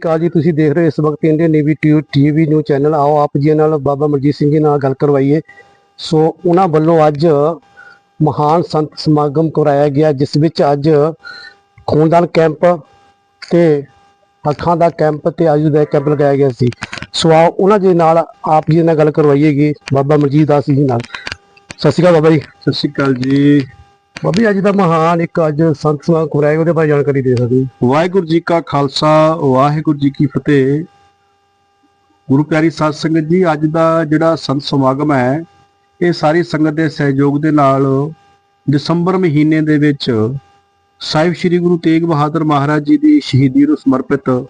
ਕਾਲ ਜੀ, ਤੁਸੀਂ ਦੇਖ ਰਹੇ ਹੋ ਇਸ ਵਕਤ Indian navy TV new channel ਆਓ, ਆਪ ਜੀ ਨਾਲ ਬਾਬਾ ਮਨਜੀਤ ਸਿੰਘ ਜੀ ਨਾਲ ਗੱਲ ਕਰਵਾਈਏ। ਸੋ, ਉਹਨਾਂ ਵੱਲੋਂ ਅੱਜ ਮਹਾਨ ਸੰਤ ਸਮਾਗਮ ਕਰਾਇਆ ਗਿਆ, ਜਿਸ ਵਿੱਚ ਅੱਜ ਖੂਨਦਾਨ ਕੈਂਪ ਤੇ ਅੱਖਾਂ ਦਾ ਕੈਂਪ ਤੇ ਆਯੁਰਵੈਦ ਦਾ ਕੈਂਪ ਲਗਾਇਆ ਗਿਆ ਸੀ। ਸੋ, ਆਓ, ਉਹਨਾਂ ਦੇ ਨਾਲ ਆਪ ਜੀ ਨਾਲ ਗੱਲ ਕਰਵਾਈਏਗੀ, ਬਾਬਾ ਮਨਜੀਤ ਦਾਸ ਜੀ ਨਾਲ। ਸਤਿ ਸ਼੍ਰੀ ਅਕਾਲ ਬਾਬਾ ਜੀ। ਸਤਿ ਸ਼੍ਰੀ ਅਕਾਲ ਜੀ। ਬਾਬਾ ਅੱਜ ਦਾ ਮਹਾਨ ਇੱਕ ਅੱਜ ਸੰਤ ਕਰਾਇਆ ਗਿਆ ਉਹਦੇ ਬਾਰੇ ਜਾਣਕਾਰੀ ਦੇ ਸਕਦੇ ਵਾਹਿਗੁਰੂ ਜੀ ਕਾ ਖਾਲਸਾ ਵਾਹਿਗੁਰੂ ਜੀ ਕੀ ਫਤਿਹ। ਗੁਰੂ ਪਿਆਰੀ ਸਾਧ ਸੰਗਤ ਜੀ ਅੱਜ ਦਾ ਜਿਹੜਾ ਸੰਤ ਸਮਾਗਮ ਹੈ ਇਹ ਸਾਰੀ ਸੰਗਤ ਦੇ ਸਹਿਯੋਗ ਦੇ ਨਾਲ ਦਸੰਬਰ ਮਹੀਨੇ ਦੇ ਵਿੱਚ ਸਾਹਿਬ ਸ੍ਰੀ ਗੁਰੂ ਤੇਗ ਬਹਾਦਰ ਮਹਾਰਾਜ ਜੀ ਦੀ ਸ਼ਹੀਦੀ ਨੂੰ ਸਮਰਪਿਤ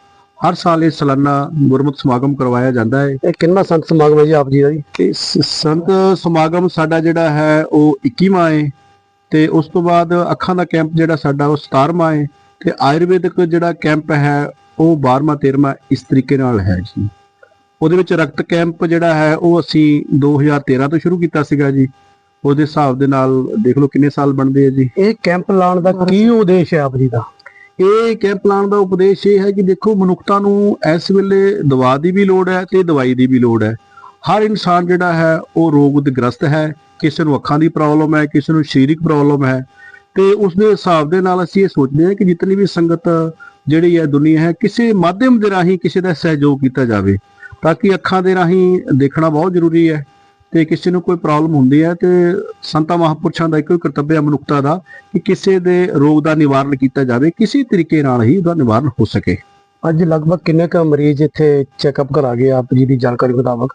ਹਰ ਸਾਲ ਇਹ ਸਾਲਾਨਾ ਗੁਰਮਤਿ ਸਮਾਗਮ ਕਰਵਾਇਆ ਜਾਂਦਾ ਹੈ। ਇਹ ਕਿੰਨਾ ਸੰਤ ਸਮਾਗਮ ਹੈ ਜੀ ਆਪ ਜੀ ਦਾ ਜੀ? ਸੰਤ ਸਮਾਗਮ ਸਾਡਾ ਜਿਹੜਾ ਹੈ ਉਹ 21ਵਾਂ ਹੈ। ਤੇ ਉਸ ਤੋਂ ਬਾਅਦ ਅੱਖਾਂ ਦਾ ਕੈਂਪ ਜਿਹੜਾ ਸਾਡਾ ਉਹ 17ਵਾਂ ਹੈ ਤੇ ਆਯੁਰਵੈਦਿਕ ਜਿਹੜਾ ਕੈਂਪ ਹੈ ਉਹ 12ਵਾਂ 13ਵਾਂ ਇਸ ਤਰੀਕੇ ਨਾਲ ਹੈ ਜੀ। ਉਹਦੇ ਵਿੱਚ ਰਕਤ ਕੈਂਪ ਜਿਹੜਾ ਹੈ ਉਹ ਅਸੀਂ 2013 ਤੋਂ ਸ਼ੁਰੂ ਕੀਤਾ ਸੀਗਾ ਜੀ। ਉਹਦੇ ਹਿਸਾਬ ਦੇ ਨਾਲ ਦੇਖ ਲਓ ਕਿੰਨੇ ਸਾਲ ਬਣਦੇ ਆ ਜੀ। ਇਹ ਕੈਂਪ ਲਾਉਣ ਦਾ ਕੀ ਉਦੇਸ਼ ਹੈ ਆਪ ਜੀ ਦਾ? ਇਹ ਕੈਂਪ ਲਾਉਣ ਦਾ ਉਪਦੇਸ਼ ਇਹ ਹੈ ਕਿ ਦੇਖੋ ਮਨੁੱਖਤਾ ਨੂੰ ਇਸ ਵੇਲੇ ਦਵਾ ਦੀ ਵੀ ਲੋੜ ਹੈ ਤੇ ਦਵਾਈ ਦੀ ਵੀ ਲੋੜ ਹੈ। ਹਰ ਇਨਸਾਨ ਜਿਹੜਾ ਹੈ ਉਹ ਰੋਗ ਦੇ ਗ੍ਰਸਤ ਹੈ। ਕਿਸੇ ਨੂੰ ਅੱਖਾਂ ਦੀ ਪ੍ਰੋਬਲਮ ਹੈ, ਕਿਸੇ ਨੂੰ ਸਰੀਰਕ ਪ੍ਰੋਬਲਮ ਹੈ, ਤੇ ਉਸ ਦੇ ਹਿਸਾਬ ਦੇ ਨਾਲ ਅਸੀਂ ਇਹ ਸੋਚਦੇ ਹਾਂ ਕਿ ਜਿੰਨੀ ਵੀ ਸੰਗਤ ਜਿਹੜੀ ਹੈ ਦੁਨੀਆ ਹੈ, ਕਿਸੇ ਮਾਧਿਅਮ ਦੇ ਰਾਹੀਂ ਕਿਸੇ ਦਾ ਸਹਿਯੋਗ ਕੀਤਾ ਜਾਵੇ, ਤਾਂ ਕਿ ਅੱਖਾਂ ਦੇ ਰਾਹੀਂ ਦੇਖਣਾ ਬਹੁਤ ਜ਼ਰੂਰੀ ਹੈ, ਤੇ ਕਿਸੇ ਨੂੰ ਕੋਈ ਪ੍ਰੋਬਲਮ ਹੁੰਦੀ ਹੈ, ਤੇ ਸੰਤਾ ਮਹਾਪੁਰਸ਼ਾਂ ਦਾ ਇੱਕੋ ਹੀ ਕਰਤੱਵ ਹੈ ਮਨੁੱਖਤਾ ਦਾ, ਕਿ ਕਿਸੇ ਦੇ ਰੋਗ ਦਾ ਨਿਵਾਰਨ ਕੀਤਾ ਜਾਵੇ, ਕਿਸੇ ਤਰੀਕੇ ਨਾਲ ਹੀ ਉਹਦਾ ਨਿਵਾਰਨ ਹੋ ਸਕੇ। ਅੱਜ ਲਗਭਗ ਕਿੰਨੇ ਕੁ ਮਰੀਜ਼ ਇੱਥੇ ਚੈੱਕਅਪ ਕਰਾ ਗਏ, ਆਪ ਜੀ ਦੀ ਜਾਣਕਾਰੀ ਮੁਤਾਬਕ?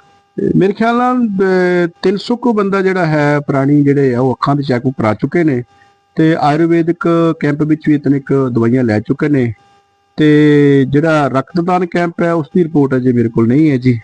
ਮੇਰੇ ਖਿਆਲ ਨਾਲ ਅਹ, 300 ਕੋ ਬੰਦਾ ਜਿਹੜਾ ਹੈ ਪ੍ਰਾਣੀ ਜਿਹੜੇ ਆ ਉਹ ਅੱਖਾਂ ਦੇ ਚੈੱਕਅਪ ਕਰਾ ਚੁੱਕੇ ਨੇ ਤੇ ਆਯੁਰਵੈਦਿਕ ਕੈਂਪ ਵਿੱਚ ਵੀ ਇਤਨੇ ਕੁ ਦਵਾਈਆਂ ਲੈ ਚੁੱਕੇ ਨੇ ਤੇ ਜਿਹੜਾ ਰਕਤਦਾਨ ਕੈਂਪ ਹੈ ਉਸ ਦੀ ਰਿਪੋਰਟ ਅਜੇ ਮੇਰੇ ਕੋਲ ਨਹੀਂ ਹੈ ਜੀ।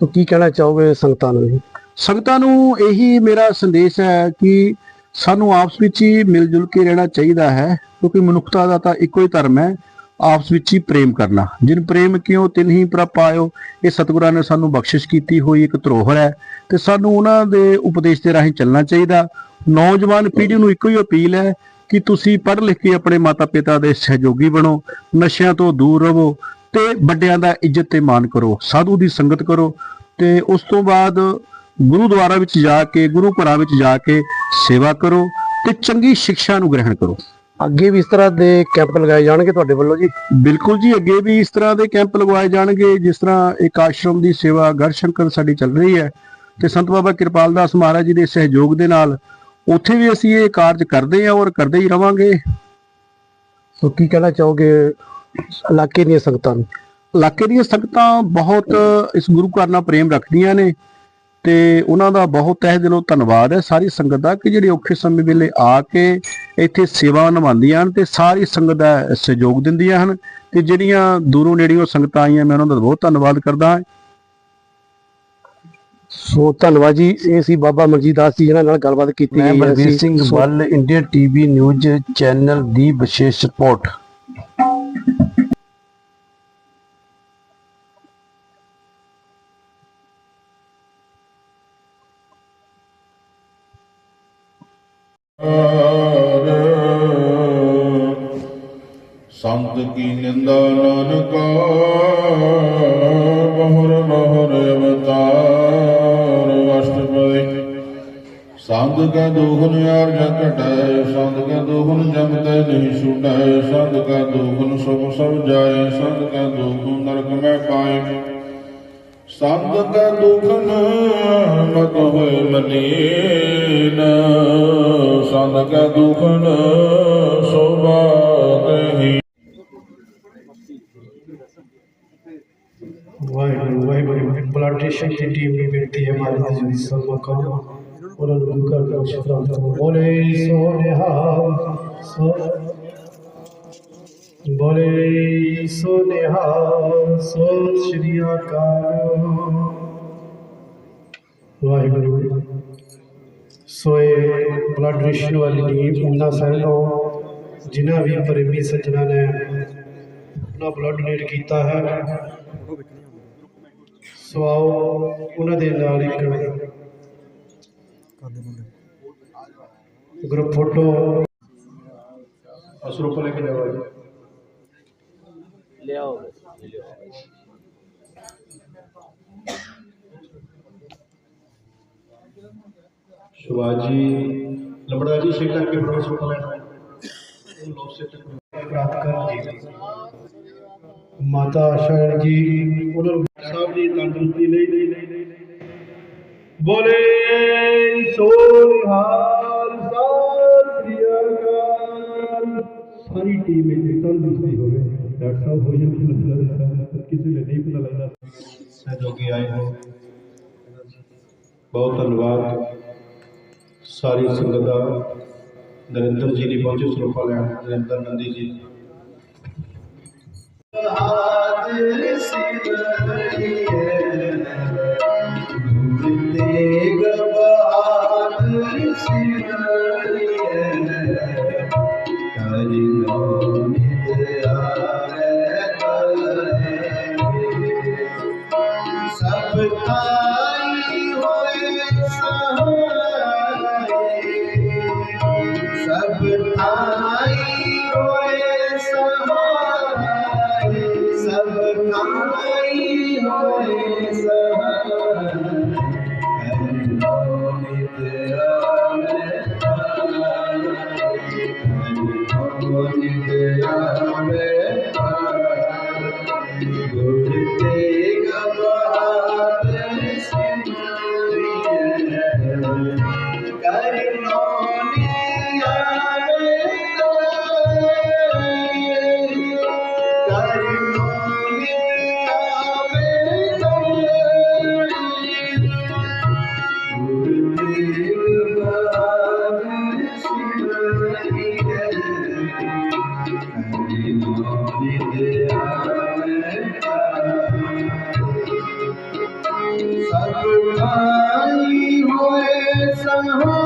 ਸੋ ਕੀ ਕਹਿਣਾ ਚਾਹੋਗੇ ਸੰਗਤਾਂ ਨੂੰ? ਸੰਗਤਾਂ ਨੂੰ ਇਹੀ ਮੇਰਾ ਸੰਦੇਸ਼ ਹੈ ਕਿ ਸਾਨੂੰ ਆਪਸ ਵਿੱਚ ਹੀ ਮਿਲ ਜੁਲ ਕੇ ਰਹਿਣਾ ਚਾਹੀਦਾ ਹੈ ਕਿਉਂਕਿ ਮਨੁੱਖਤਾ ਦਾ ਤਾਂ ਇੱਕੋ ਹੀ ਧਰਮ ਹੈ। ਆਪਸ ਵਿੱਚ ਹੀ ਪ੍ਰੇਮ ਕਰਨਾ। ਜਿਨ ਪ੍ਰੇਮ ਕਿਉ ਤਿਨ ਹੀ ਪ੍ਰਭ ਆਇਓ ਇਹ ਸਤਿਗੁਰਾਂ ਨੇ ਸਾਨੂੰ ਬਖਸ਼ਿਸ਼ ਕੀਤੀ, ਹੋਈ ਇੱਕ ਧਰੋਹਰ ਹੈ। ਤੇ ਸਾਨੂੰ ਉਹਨਾਂ ਦੇ ਉਪਦੇਸ਼ ਦੇ ਰਾਹੀਂ ਚੱਲਣਾ ਚਾਹੀਦਾ। ਨੌਜਵਾਨ ਪੀੜ੍ਹੀ ਨੂੰ ਇੱਕੋ ਹੀ ਅਪੀਲ ਹੈ ਕਿ ਤੁਸੀਂ ਪੜ੍ਹ ਲਿਖ ਕੇ ਆਪਣੇ ਮਾਤਾ-ਪਿਤਾ ਦੇ ਸਹਿਯੋਗੀ ਬਣੋ, ਨਸ਼ਿਆਂ ਤੋਂ ਦੂਰ ਰਹੋ ਤੇ ਵੱਡਿਆਂ ਦਾ ਇੱਜ਼ਤ ਤੇ ਮਾਣ ਕਰੋ, ਸਾਧੂ ਦੀ ਸੰਗਤ ਕਰੋ। ਤੇ ਉਸ ਤੋਂ ਬਾਅਦ ਗੁਰੂਦੁਆਰਾ ਵਿੱਚ ਜਾ ਕੇ, ਗੁਰੂ ਘਰਾਂ ਵਿੱਚ ਜਾ ਕੇ ਸੇਵਾ ਕਰੋ ਤੇ ਚੰਗੀ ਸਿੱਖਿਆ ਨੂੰ ਗ੍ਰਹਿਣ ਕਰੋ। ਅੱਗੇ ਵੀ ਇਸ ਤਰ੍ਹਾਂ ਦੇ ਕੈਂਪ ਲਗਾਏ ਜਾਣਗੇ ਤੁਹਾਡੇ ਵੱਲੋਂ ਜੀ? ਬਿਲਕੁਲ ਜੀ ਅੱਗੇ ਵੀ ਇਸ ਤਰ੍ਹਾਂ ਦੇ ਕੈਂਪ ਲਗਵਾਏ ਜਾਣਗੇ ਜਿਸ ਤਰ੍ਹਾਂ ਇੱਕ ਆਸ਼ਰਮ ਦੀ ਸੇਵਾ ਗੜਸ਼ੰਕਰ ਸਾਡੀ ਚੱਲ ਰਹੀ ਹੈ ਤੇ ਸੰਤ ਬਾਬਾ ਕਿਰਪਾਲ ਦਾਸ ਮਹਾਰਾਜ ਜੀ ਦੇ ਸਹਿਯੋਗ ਦੇ ਨਾਲ ਉੱਥੇ ਵੀ ਅਸੀਂ ਇਹ ਕਾਰਜ ਕਰਦੇ ਹਾਂ ਔਰ ਕਰਦੇ ਹੀ ਰਵਾਂਗੇ। ਸੋ ਕੀ ਕਹਿਣਾ ਚਾਹੋਗੇ ਇਲਾਕੇ ਦੀਆਂ ਸੰਗਤਾਂ ਨੂੰ? ਇਲਾਕੇ ਦੀਆਂ ਸੰਗਤਾਂ ਬਹੁਤ ਇਸ ਗੁਰੂ ਘਰ ਨਾਲ ਪ੍ਰੇਮ ਰੱਖਦੀਆਂ ਨੇ ਤੇ ਉਹਨਾਂ ਦਾ ਬਹੁਤ ਤਹਿ ਦਿਲੋਂ ਧੰਨਵਾਦ ਹੈ ਸਾਰੀ ਸੰਗਤ ਦਾ ਕਿ ਜਿਹੜੇ ਔਖੇ ਸਮੇਂ ਵੇਲੇ ਆ ਕੇ ਇੱਥੇ ਸੇਵਾ ਨਿਭਾਉਂਦੀਆਂ ਹਨ ਤੇ ਸਾਰੀ ਸੰਗਤ ਦਾ ਸਹਿਯੋਗ ਦਿੰਦੀਆਂ ਹਨ ਤੇ ਜਿਹੜੀਆਂ ਦੂਰੋਂ ਨੇੜਿਓਂ ਸੰਗਤਾਂ ਆਈਆਂ ਮੈਂ ਉਹਨਾਂ ਦਾ ਬਹੁਤ ਧੰਨਵਾਦ ਕਰਦਾ ਹਾਂ ਸੋ ਧੰਨਵਾਦ ਜੀ ਇਹ ਸੀ ਬਾਬਾ ਮਨਜੀਤ ਦਾਸ ਜੀ ਜਿਹਨਾਂ ਨਾਲ ਗੱਲਬਾਤ ਕੀਤੀ ਗਈ ਹੈ ਬਲਬੀਰ ਅਸੀਂ। Singh Bal India TV news channel ਦੀ ਵਿਸ਼ੇਸ਼ ਰਿਪੋਰਟ ਸੰਤ ਕੀ ਨਿੰਦਾ ਨਾਨਕਾ ਬਹੁਰ ਬਹੁਰ ਅਵਤਾਰ ਅਸ਼ਟਪਦੀ। ਸੰਤ ਕਾ ਦੋਖਨ ਯਾਰ ਜਗ ਘਟਾਏ, ਸੰਤ ਕਾ ਦੋਖਨ ਜਮ ਤੈ ਨਹੀਂ ਛੁਟਾਏ ਸੰਤ ਕਾ ਦੋਖਨ ਸਭ ਸਭ ਜਾਏ, ਸੰਤ ਕਾ ਦੋਖਨ ਨਰਕ ਮੈਂ ਪਾਏ। ਸੰਤ ਕਾ ਦੁਖਨ ਮਤ ਹੋਏ ਮਲੀਨ ਸੰਤ ਕਾ ਦੁਖਨ ਸੋਭਾ ਕਹੀ ਵਾਹਿਗੁਰੂ ਵਾਹਿਗੁਰੂ ਬਲੱਡ ਟੈਸਟ ਦੀ ਟੀਮ ਨੂੰ ਬੇਨਤੀ ਹੈ ਮਾਰੇ ਜੀ ਦੀ ਸੇਵਾ ਕਰੋ ਉਹਨਾਂ ਨੂੰ ਗੁਰੂ ਘਰ ਦਾ ਸ਼ੁਕਰਾਨਾ ਕਰੋ ਬੋਲੇ ਸੋਨਿਹਾ ਸੋ ਬੋਲੇ ਸੋਨਿਹਾ ਸੋ ਸ਼੍ਰੀ ਅਕਾਲ। ਵਾਹਿਗੁਰੂ ਸੋ ਬਲੱਡ ਰੇਸ਼ਨ ਵਾਲੀ ਟੀਮ ਉਹਨਾਂ ਸਾਹਿਬੋਂ ਜਿਨ੍ਹਾਂ ਵੀ ਪ੍ਰੇਮੀ ਸੱਜਣਾ ਨੇ ਆਪਣਾ ਬਲੱਡ ਡੋਨੇਟ ਕੀਤਾ ਹੈ ਸੋ ਆਓ ਉਹਨਾਂ ਦੇ ਨਾਲ ਇੱਕ ਗਰੁੱਪ ਫੋਟੋ। ਅਸਰੂਪ ਲੈ ਕੇ ਜਾਓ ਜੀ शिवाजी लंबड़ा जी सिट करके फटाफट सुट लेना लोग सिट प्राप्त कर जी ਮਾਤਾ ਸ਼ਰਨ ਜੀ ਉਹਨਾਂ ਨੂੰ ਸਾਹਿਬ ਦੀ ਤੰਦਰੁਸਤੀ ਲਈ ਬੋਲੇ ਸਾਹਿਬ ਹੋ ਜਾਂਦੇ ਲੱਗਦਾ ਦੇ ਸਾਹਿਬ ਕਿਸੇ ਲਈ ਨਹੀਂ ਪਤਾ ਲੱਗਦਾ। ਸਹਿਯੋਗੀ ਆਏ ਹੋ। ਬਹੁਤ ਧੰਨਵਾਦ। ਸਾਰੀ ਸੰਗਤ ਦਾ। ਨਰਿੰਦਰ ਜੀ ਦੀ ਪਹੁੰਚੇ ਸਰੋਪਾ ਲੈਣ। ਨਰਿੰਦਰ ਨੰਦੀ ਜੀ। ਸਭ ਹਰਿ हो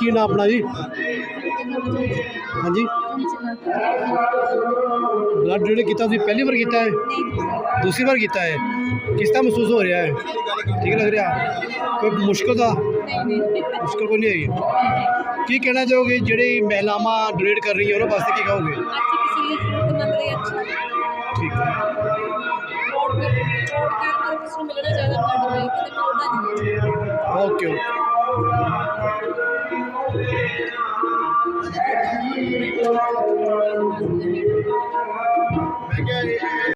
ਕੀ ਨਾਮ ਆਪਣਾ ਜੀ ਹਾਂਜੀ ਬਲੱਡ ਡੋਨੇਟ ਕੀਤਾ ਤੁਸੀਂ ਪਹਿਲੀ ਵਾਰ ਕੀਤਾ ਹੈ ਦੂਸਰੀ ਵਾਰ ਕੀਤਾ ਹੈ ਕਿਸ ਤਰ੍ਹਾਂ ਮਹਿਸੂਸ ਹੋ ਰਿਹਾ ਹੈ ਠੀਕ ਲੱਗ ਰਿਹਾ ਕੋਈ ਮੁਸ਼ਕਲ ਦਾ ਮੁਸ਼ਕਲ ਕੋਈ ਨਹੀਂ ਹੈਗੀ ਕੀ ਕਹਿਣਾ ਚਾਹੋਗੇ ਜਿਹੜੀ ਮਹਿਲਾਵਾਂ ਡੋਨੇਟ ਕਰ ਰਹੀਆਂ ਉਹਨਾਂ ਵਾਸਤੇ ਕੀ ਕਹੋਗੇ अच्छी किसी लिए जरूरतमंद रहे अच्छा ਠੀਕ ਹੈ और फिर Thank you.